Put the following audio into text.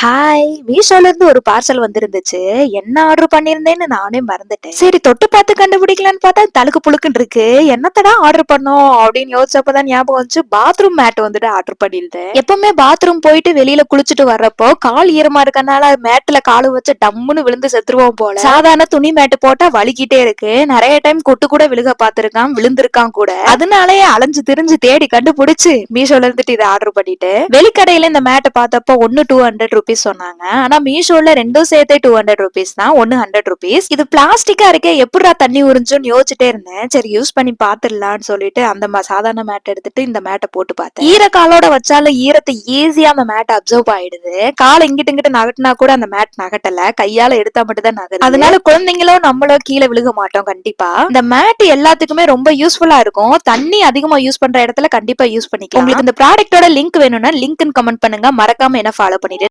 Hi மீஷோல இருந்து ஒரு parcel வந்திருந்துச்சு. என்ன ஆர்டர் பண்ணியிருந்தேன்னு நானே மறந்துட்டேன். சரி தொட்டு பார்த்து கண்டுபிடிக்கலான்னு பார்த்தா தழுக்கு புழுக்குன்னு இருக்கு. என்னத்தடா ஆர்டர் பண்ணோம் அப்படின்னு யோசிச்சப்பதான் ஞாபகம் வந்துச்சு. பாத்ரூம் மேட் வந்துட்டு ஆர்டர் பண்ணியிருந்தேன். எப்பவுமே பாத்ரூம் போயிட்டு வெளியில குளிச்சுட்டு வர்றப்போ கால் ஈரமா இருக்கனால மேட்ல காலு வச்சு டம்முன்னு விழுந்து செத்துருவோம் போல. சாதாரண துணி மேட்டு போட்டா வலிக்கிட்டே இருக்கு. நிறைய டைம் கொட்டு கூட விழுக பார்த்திருக்கான் விழுந்திருக்கான் கூட. அதனாலயே அலைஞ்சு திரிஞ்சு தேடி கண்டுபிடிச்சு மீஷோல இருந்துட்டு இதை ஆர்டர் பண்ணிட்டு வெளிக்கடையில இந்த மேட்டை பார்த்தப்போ ஒன்னு டூ ஹண்ட்ரட் ருபீஸ் சொன்னாங்க. ஆனா மீஷோல ரெண்டும் சேர்த்தே டூ ஹண்ட்ரட் ருபீஸ் தான். ஒன்னு ஹண்ட்ரட் ருபீஸ் இது பிளாஸ்டிக்கா இருக்கே எப்படா தண்ணி உறிஞ்சுன்னு யோசிச்சுட்டே இருந்தேன். சரி யூஸ் பண்ணி பாத்துடலாம்னு சொல்லிட்டு அந்த சாதாரண மேட் எடுத்துட்டு இந்த மேட்டை போட்டு பார்த்தேன். ஈரக்காலோட வச்சாலும் ஈரத்தை ஈஸியா அந்த மேட் அப்சர்வ் ஆயிடுது. காலை இங்கிட்டு இங்கிட்டு நகட்டினா கூட அந்த மேட் நகட்டல. கையால எடுத்தா மட்டும் தான் அதனால குழந்தைங்களும் நம்மளோ கீழே விழுக மாட்டோம் கண்டிப்பா. இந்த மேட் எல்லாத்துக்குமே ரொம்ப யூஸ்ஃபுல்லா இருக்கும். தண்ணி அதிகமா யூஸ் பண்ற இடத்துல கண்டிப்பா யூஸ் பண்ணிக்கலாம். உங்களுக்கு இந்த ப்ராடக்ட்டோட லிங்க் வேணும்னா லிங்க் கமெண்ட் பண்ணுங்க. மறக்காம என்ன ஃபாலோ பண்ணிட்டு